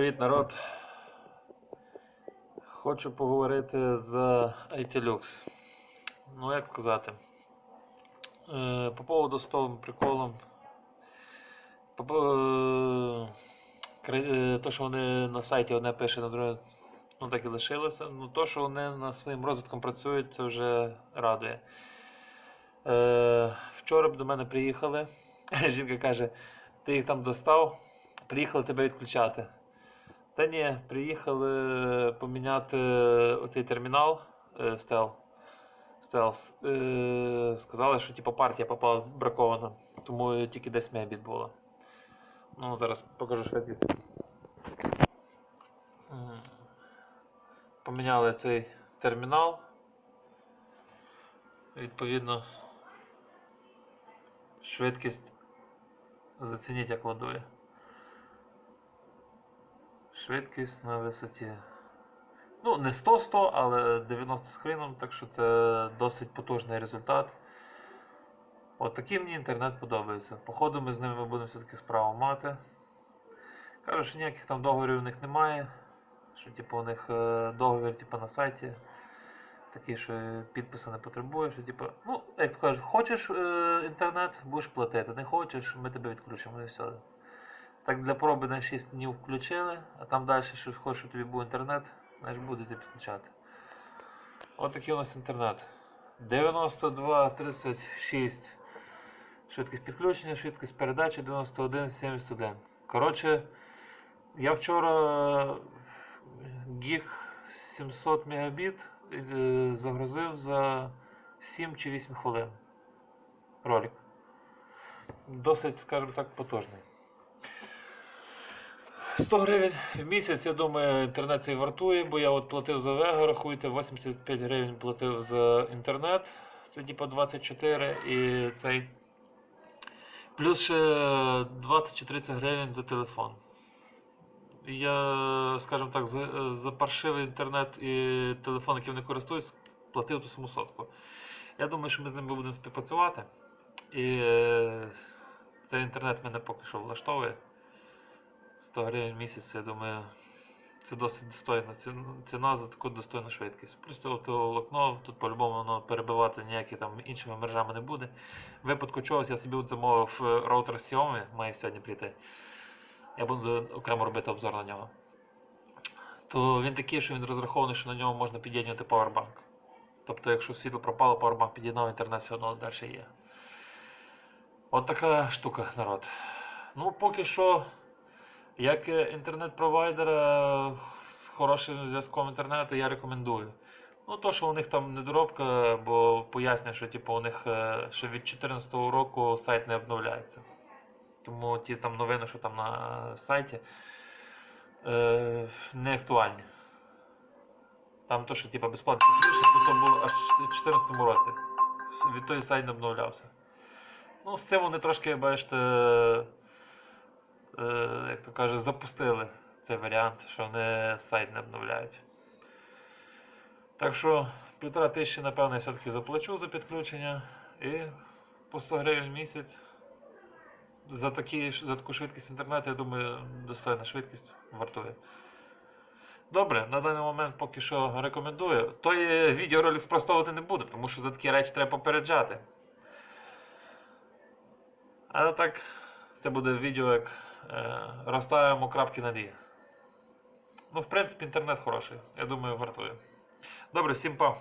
Народ, хочу поговорити з ITLux. Ну, як сказати. Е, По поводу з тим приколом. Е, е, то, що вони на сайті одне пише, на друге, ну так і лишилося. Ну, то, що вони над своїм розвитком працюють, це вже радує. Вчора до мене приїхали. Жінка каже, ти їх там достав, приїхали тебе відключати. Та ні, приїхали поміняти оцей термінал е, Stel, Stealth. Е, сказали, що типу, партія попала бракована, тому тільки 10 мегабіт було. Ну, зараз покажу швидкість. Поміняли цей термінал. Відповідно, швидкість зацініть, як ладує. Швидкість на висоті. Ну, не 100-100, але 90 з хреном, так що це досить потужний результат. От такий мені інтернет подобається. Походу, ми з ними будемо все-таки справу мати. Кажуть, що ніяких там договорів у них немає. Що типу, у них е, договір типу, на сайті такий, що підпису не потребує. Що, типу, ну, як то кажуть, хочеш е, інтернет, будеш платити. Не хочеш, ми тебе відключимо і все. Так для проби на 6 днів включили, а там далі щось хочеш, тобі був інтернет, значить будете підключати. От такий у нас інтернет. 9236 швидкість підключення, швидкість передачі 9171. Коротше, я вчора гіг 700 мегабіт е, загрузив за 7 чи 8 хвилин. Ролик. Досить, скажімо так, потужний. 100 гривень в місяць, я думаю, інтернет цей вартує, бо я от платив за Вего, рахуйте, 85 гривень платив за інтернет, це типу 24 і цей. Плюс ще 20 чи 30 гривень за телефон. Я, скажімо так, за, за паршивий інтернет і телефон, яким не користуюсь, платив ту саму сотку. Я думаю, що ми з ними будемо співпрацювати. І е, цей інтернет мене поки що влаштовує. 100 гривень в місяць, я думаю, це досить достойна ціна, за таку достойну швидкість. Плюс то волокно, тут по-любому воно перебивати ніякі там іншими мережами не буде. В випадку чогось я собі от замовив е, роутер Xiaomi, має сьогодні прийти. Я буду окремо робити обзор на нього. То він такий, що він розрахований, що на ньому можна під'єднувати павербанк. Тобто, якщо світло пропало, павербанк під'єднав, інтернет все одно далі є. От така штука, народ. Ну, поки що. Як е, інтернет-провайдер е, з хорошим зв'язком інтернету я рекомендую. Ну, то, що у них там недоробка, бо пояснює, що типу, у них е, ще від 2014 року сайт не обновляється. Тому ті там новини, що там на сайті, е, не актуальні. Там то, що типу, безплатне підключення, то, то було аж в 2014 році. Від той сайт не обновлявся. Ну, з цим вони трошки, бачите е, то каже, запустили цей варіант, що вони сайт не обновляють. Так що півтора тисячі, напевно, все-таки заплачу за підключення і по 100 гривень в місяць. За, такі, за таку швидкість інтернету, я думаю, достойна швидкість вартує. Добре, на даний момент поки що рекомендую. Той відеоролик спростовувати не буду, тому що за такі речі треба попереджати. Але так, це буде відео, як е, розставимо крапки над «і». Ну, в принципі, інтернет хороший. Я думаю, вартує. Добре, всім па.